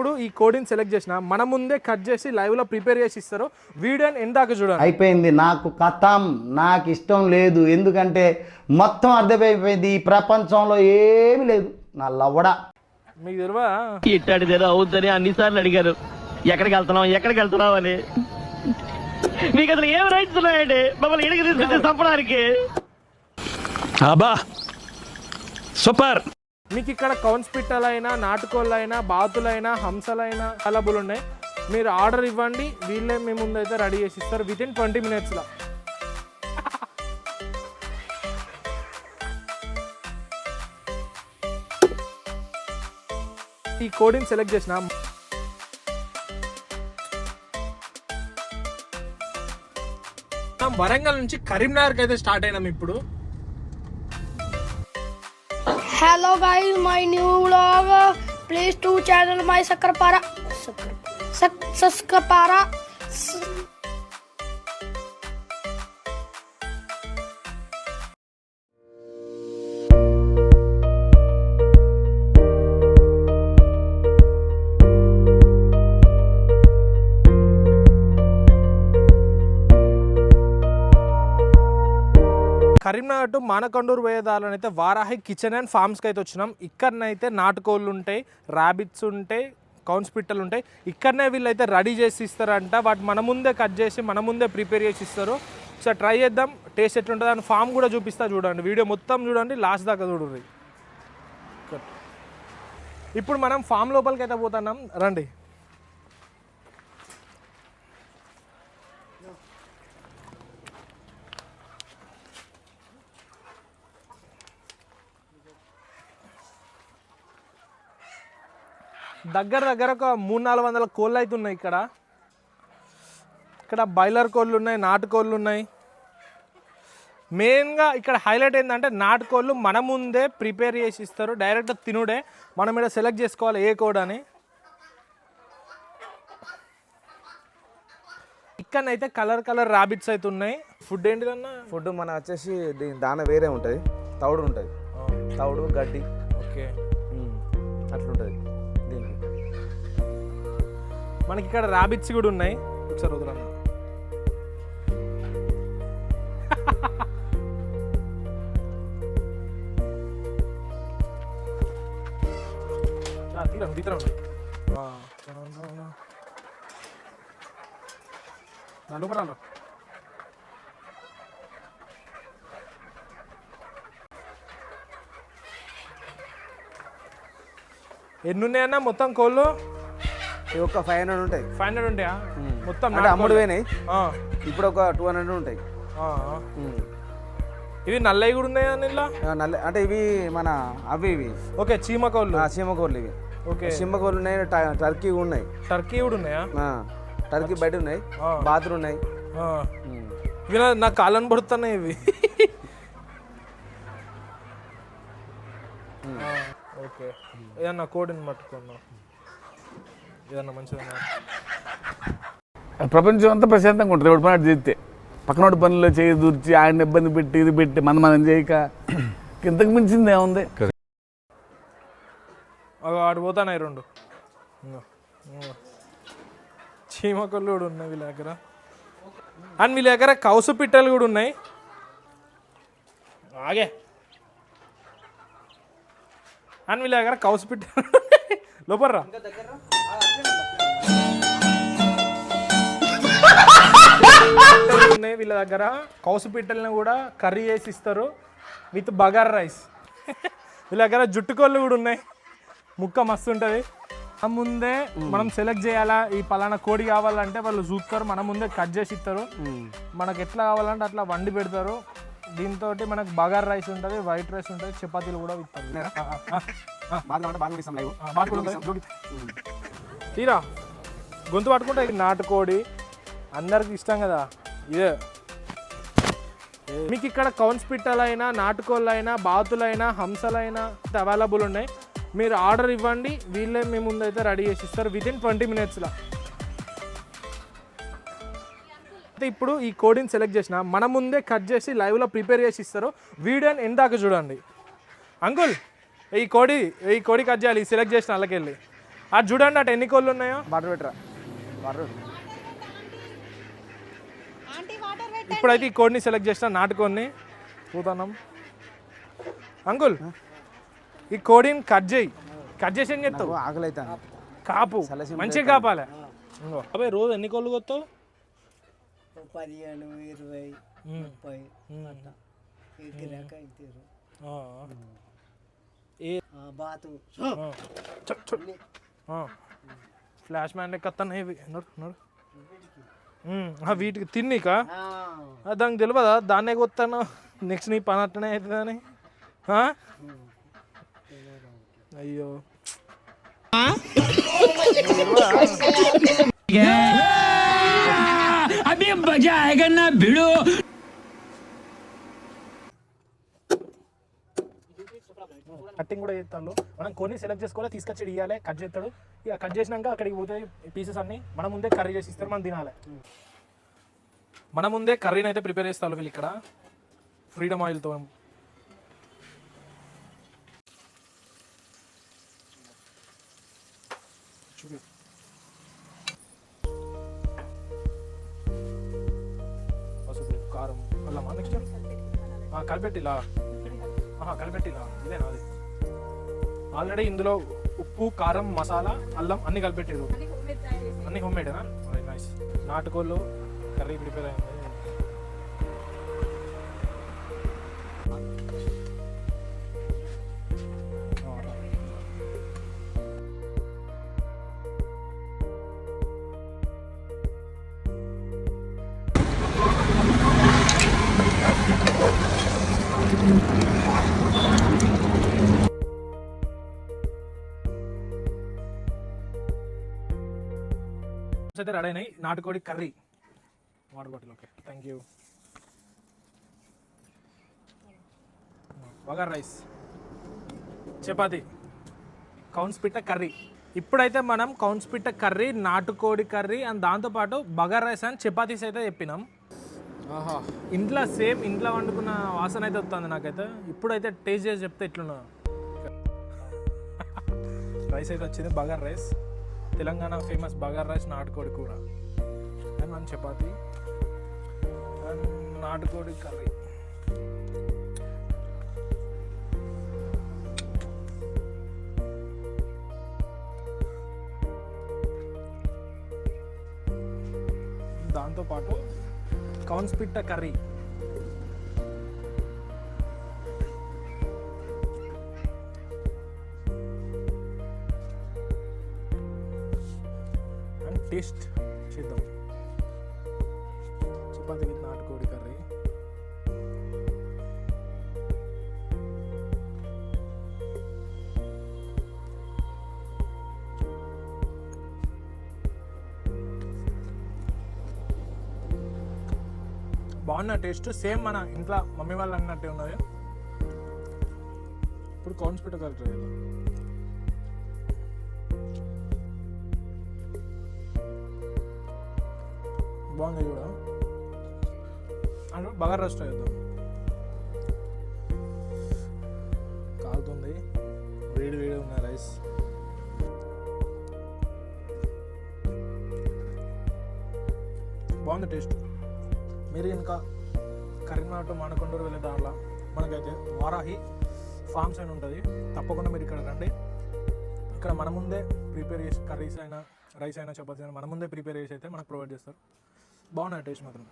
ఇప్పుడు ఈ కోడిని సెలెక్ట్ చేసిన మన ముందే కట్ చేసి లైవ్లో ప్రిపేర్ చేసి ఇస్తారు వీడియోని ఎందాక చూడండి. అయిపోయింది. నాకు కథం నాకు ఇష్టం లేదు. ఎందుకంటే మొత్తం అర్థమైపోయింది. ఈ ప్రపంచంలో ఏమీ లేదు. నా లవ్వడా మీకు తెలియదా? ఇట్టాడిదేదో అవుద్దని అన్నిసార్లు అడిగారు. ఎక్కడికి వెళ్తున్నాం ఎక్కడికి వెళ్తున్నాం అని. మీకు అసలు ఏం రైట్స్ ఉన్నాయండి? మమ్మల్ని ఇడికి తీసుకొచ్చి చంపడానికి. అబ్బా! సూపర్! మీకు ఇక్కడ కౌన్స్ పిట్టలైనా నాటుకోళ్ళైనా బాతులైనా హంసలైనా అవైలబుల్ ఉన్నాయి మీరు ఆర్డర్ ఇవ్వండి వీళ్ళే మీ ముందైతే రెడీ చేసి ఇస్తారు విత్ ఇన్ ట్వంటీ మినిట్స్లో. ఈ కోడిని సెలెక్ట్ చేసిన వరంగల్ నుంచి కరీంనగర్కి అయితే స్టార్ట్ అయినాం ఇప్పుడు. Hello guys, my new vlog. Please to channel my Sakrapara. Sakra- Sak- Karimnagar to Manakondur వేదాలను అయితే వారాహి కిచెన్ అండ్ ఫార్మ్స్కి అయితే వచ్చినాం. ఇక్కడనైతే నాటుకోళ్ళు ఉంటాయి ర్యాబిట్స్ ఉంటాయి కౌన్స్ పిట్టలు ఉంటాయి. ఇక్కడనే వీళ్ళైతే రెడీ చేసి ఇస్తారంట. వాటి మన ముందే కట్ చేసి మన ముందే ప్రిపేర్ చేసి ఇస్తారు. సో ట్రై చేద్దాం. టేస్ట్ ఎట్లుంటుంది. అని ఫామ్ కూడా చూపిస్తా చూడండి. వీడియో మొత్తం చూడండి. లాస్ట్ దాకా చూడండి. ఇప్పుడు మనం ఫామ్ లోపలికి అయితే పోతున్నాం. రండి. దగ్గర దగ్గర ఒక మూడు నాలుగు వందల కోళ్ళు అయితే ఉన్నాయి ఇక్కడ. ఇక్కడ బాయిలర్ కోళ్ళు ఉన్నాయి నాటుకోళ్ళు ఉన్నాయి. మెయిన్గా ఇక్కడ హైలైట్ ఏంటంటే నాటుకోళ్ళు మన ముందే ప్రిపేర్ చేసి ఇస్తారు. డైరెక్ట్ తినుడే. మనం ఇక్కడ సెలెక్ట్ చేసుకోవాలి ఏ కోడ్ అని. ఇక్కడనైతే కలర్ కలర్ ర్యాబిట్స్ అయితే ఉన్నాయి. ఫుడ్ ఏంటిదన్నా? ఫుడ్ మన వచ్చేసి దీని దాన వేరే ఉంటుంది. తౌడు ఉంటుంది. తౌడు గడ్డి. ఓకే. అట్లుంటుంది. మనకి ఇక్కడ ర్యాబిట్స్ కూడా ఉన్నాయి. ఒకసారి వదలన్నా తీరం తీరం లోపల ఎన్ని ఉన్నాయన్నా మొత్తం కోళ్ళు? ఇవి ఒక ఫైవ్ హండ్రెడ్ ఉంటాయి. ఫైవ్ హండ్రెడ్ ఉంటాయా? మొత్తం అంటే అమ్ముడు పోయినాయి. ఇప్పుడు ఒక టూ హండ్రెడ్ ఉంటాయి. ఇవి నల్లవి కూడా ఉన్నాయా ఇలా ఆ, నల్ల అంటే ఇవి మన అవి ఇవి. ఓకే చీమ కోళ్ళు ఆ, చీమకోళ్ళు ఇవి. ఓకే. చీమకోళ్ళు ఉన్నాయి టర్కీ ఉన్నాయి. టర్కీ కూడా ఉన్నాయా? టర్కీ బయట ఉన్నాయి. బాతులు ఉన్నాయి. ఇవి నా- కాళ్ళని పడుతున్నాయి ఇవి. ఓకే. ఏదన్నా కోడిని పట్టుకున్నా ఏదన్నా మంచిదన్నా. ప్రపంచం అంతా ప్రశాంతంగా ఉంటుంది. ఒకటి పని అటు చేస్తే. పక్కనోడి పనుల్లో చేయి దూర్చి ఆయన ఇబ్బంది పెట్టి ఇది పెట్టి మన మనం చేయక. ఇంతకు మించింది ఏముంది? ఆడు పోతానాయి రెండు. ఇంగో, ఇంగో. చీమ కోళ్ళు కూడా ఉన్నాయి వీళ్ళ దగ్గర అండ్ వీళ్ళ దగ్గర కౌసు పిట్టలు కూడా ఉన్నాయి. ఆగే. అండ్ వీళ్ళ దగ్గర కౌసు పిట్టలు. లోపర్రా. ఉన్నాయి వీళ్ళ దగ్గర కౌసు పిట్టల్ని కూడా కర్రీ చేసి ఇస్తారు విత్ బగార్ రైస్. వీళ్ళ దగ్గర జుట్టు కోళ్ళు కూడా ఉన్నాయి. ముక్క మస్తు ఉంటుంది. ఆ ముందే మనం సెలెక్ట్ చేయాలా? ఈ పలానా కోడి కావాలంటే వాళ్ళు చూస్తారు. మన ముందే కట్ చేసి ఇస్తారు. మనకు ఎట్లా కావాలంటే అట్లా వండి పెడతారు. దీంతో మనకు బగార్ రైస్ ఉంటుంది వైట్ రైస్ ఉంటుంది చపాతీలు కూడా ఇస్తారు ఉంటుంది. తీరా? గొంతు పట్టుకుంటే నాటుకోడి. అందరికి ఇష్టం కదా. ఇదే మీకు ఇక్కడ కౌన్స్ పిట్టలైనా నాటుకోళ్ళైనా బాతులైనా హంసలైనా అవైలబుల్ ఉన్నాయి. మీరు ఆర్డర్ ఇవ్వండి వీళ్ళే మీ ముందైతే రెడీ చేసి ఇస్తారు వితిన్ ట్వంటీ మినిట్స్లో. అయితే ఇప్పుడు ఈ కోడిని సెలెక్ట్ చేసిన మన ముందే కట్ చేసి లైవ్లో ప్రిపేర్ చేసి ఇస్తారు. వీడియోని ఎందాక చూడండి. అంకుల్ ఈ కోడి ఈ కోడి కట్ చేయాలి సెలెక్ట్ చేసిన వాళ్ళకెళ్ళి. అది చూడండి అటు ఎన్ని కోళ్ళు ఉన్నాయో. వాటర్ పెట్టరా. వాటర్ పెట్టు. ఇప్పుడైతే ఈ కోడ్ని సెలెక్ట్ చేసిన నాటుకోడిని పోతున్నాం అంకుల్ ఈ కోడిని కట్ చేయి. కట్ చేసి ఏం చెప్తావు ఓ, ఆకలి అవుతాను కాపు మంచిగా కాపాలి. అబ్బాయి రోజు ఎన్ని కోళ్ళు కొత్తావు? పదిహేను ఇరవై ముప్పై. ఏ? బాతు. ఫ్లాష్ మ్యాన్ లెక్క వస్తున్నాయి ఇవి. నడు వీటికి తిన్నీకా ఆ, దానికి తెలియదా దాన్నే కొత్తాను నెక్స్ట్ నీ పని అట్టనే అవుతుందని? అయ్యో కట్టింగ్ కూడా చేస్తాడు. మనం కొన్ని సెలెక్ట్ చేసుకోవాలి తీసుకొచ్చి ఇవ్వాలి కట్ చేస్తాడు. ఇక కట్ చేసినాక అక్కడికి పోతే పీసెస్ అన్ని మన ముందే కర్రీ చేసి ఇస్తారు మనం తినాలి. మన ముందే కర్రీని అయితే ప్రిపేర్ చేస్తారు వీళ్ళు ఇక్కడ. ఫ్రీడమ్ ఆయిల్తో చూడు పసుపు కారం అల్లమా నెక్స్ట్ కలిపెట్టిలా కలిపెట్టిలా ఇదేనా అది? ఆల్రెడీ ఇందులో ఉప్పు కారం మసాలా అల్లం అన్ని కలిపెట్టారు అన్ని హోమ్ మేడేనా నైస్ నాటుకోళ్ళు కర్రీ ప్రిపేర్ అయింది. అయితే రెడీ అయినాయి. నాటుకోడి curry. Water bottle okay thank you bagar rice. Chapati. కౌన్స్ పిట్ట కర్రీ. ఇప్పుడైతే మనం కౌన్స్ పిట్ట కర్రీ నాటుకోడి కర్రీ అండ్ దాంతోపాటు బగార్ రైస్ అండ్ చపాతీస్ అయితే చెప్పినాం. ఆహా. ఇంట్లో సేమ్ ఇంట్లో వండుకున్న వాసన అయితే వస్తుంది నాకైతే. ఇప్పుడైతే టేస్ట్ చేసి చెప్తే ఎట్లున్నా రైస్ అయితే వచ్చింది bagar rice. Telangana famous bagar rice నాటుకోడి కూర అండ్ వన్ చపాతి అండ్ నాటుకోడి కర్రీ. దాంతోపాటు కాన్స్పిట్ట కర్రీ టేస్ట్ చేద్దాం. చపాతి విత్ నాటుకోడి కర్రీ. బాగున్న టేస్ట్ సేమ్ మన ఇంట్లో మమ్మీ వాళ్ళు అన్నట్టే ఉన్నది. ఇప్పుడు కౌన్స్ పిట్ట బాగుంది కూడా. అంటే బాగా రెస్ట్ అవుతాం కాలుతుంది. వేడి వేడి ఉన్న రైస్ బాగుంది టేస్ట్ మీరు ఇంకా కరీంనగర్ మానకొండూరు వెళ్ళే దారిలో మనకైతే వారాహి ఫార్మ్స్ అని ఉంటుంది. తప్పకుండా మీరు ఇక్కడ రండి. ఇక్కడ మన ముందే ప్రిపేర్ చేసి కర్రీస్ అయినా రైస్ అయినా చపాతీ అయినా మన ముందే ప్రిపేర్ చేసి అయితే మనకు ప్రొవైడ్ చేస్తారు. బాగున్నాయి టేస్ట్ మాత్రం.